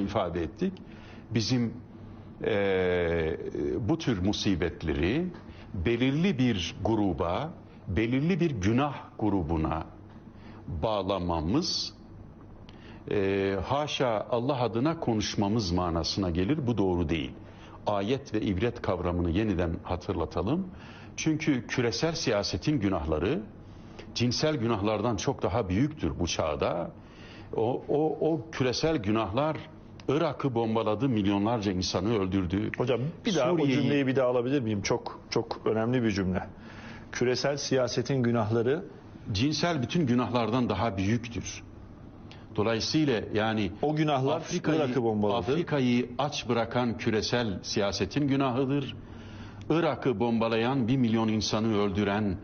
ifade ettik. Bizim eee, bu tür musibetleri belirli bir gruba, belirli bir günah grubuna bağlamamız eee, haşa Allah adına konuşmamız manasına gelir. Bu doğru değil. Ayet ve ibret kavramını yeniden hatırlatalım. Çünkü küresel siyasetin günahları cinsel günahlardan çok daha büyüktür bu çağda. O, o, o küresel günahlar Irak'ı bombaladı, milyonlarca insanı öldürdü. Hocam bir daha Suriye'yi- o cümleyi bir daha alabilir miyim? Çok çok önemli bir cümle. Küresel siyasetin günahları cinsel bütün günahlardan daha büyüktür. Dolayısıyla yani o günahlar Afrika'yı, Irak'ı bombaladı. Afrika'yı aç bırakan küresel siyasetin günahıdır. Irak'ı bombalayan bir milyon insanı öldüren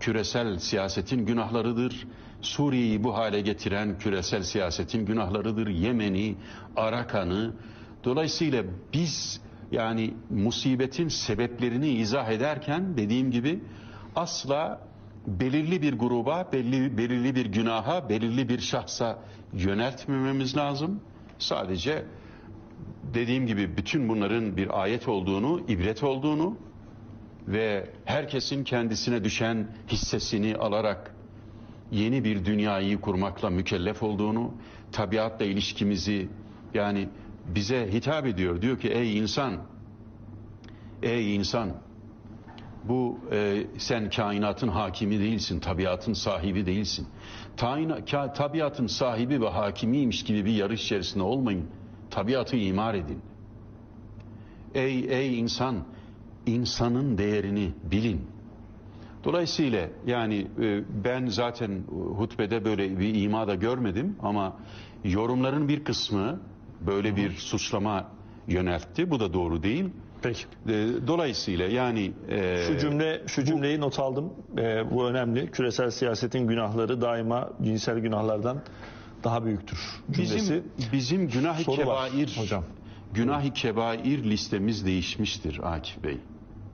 küresel siyasetin günahlarıdır. Suriye'yi bu hale getiren küresel siyasetin günahlarıdır. Yemen'i, Arakan'ı. Dolayısıyla biz yani musibetin sebeplerini izah ederken dediğim gibi asla belirli bir gruba, belli, belirli bir günaha, belirli bir şahsa yöneltmememiz lazım. Sadece dediğim gibi bütün bunların bir ayet olduğunu, ibret olduğunu ve herkesin kendisine düşen hissesini alarak yeni bir dünyayı kurmakla mükellef olduğunu, tabiatla ilişkimizi yani bize hitap ediyor. Diyor ki ey insan, ey insan bu e, sen kainatın hakimi değilsin, tabiatın sahibi değilsin. Taina, ka- tabiatın sahibi ve hakimiymiş gibi bir yarış içerisinde olmayın. Tabiatı imar edin. Ey ey insan, insanın değerini bilin. Dolayısıyla yani e, ben zaten hutbede böyle bir ima da görmedim ama yorumların bir kısmı böyle bir suçlama yöneltti. Bu da doğru değil. Peki. E, Dolayısıyla yani e, Şu cümle şu cümleyi not aldım. Bu önemli. Küresel siyasetin günahları daima cinsel günahlardan daha büyüktür cümlesi. bizim bizim günah-ı Soru var kebair hocam. günah-ı kebair listemiz değişmiştir Akif Bey.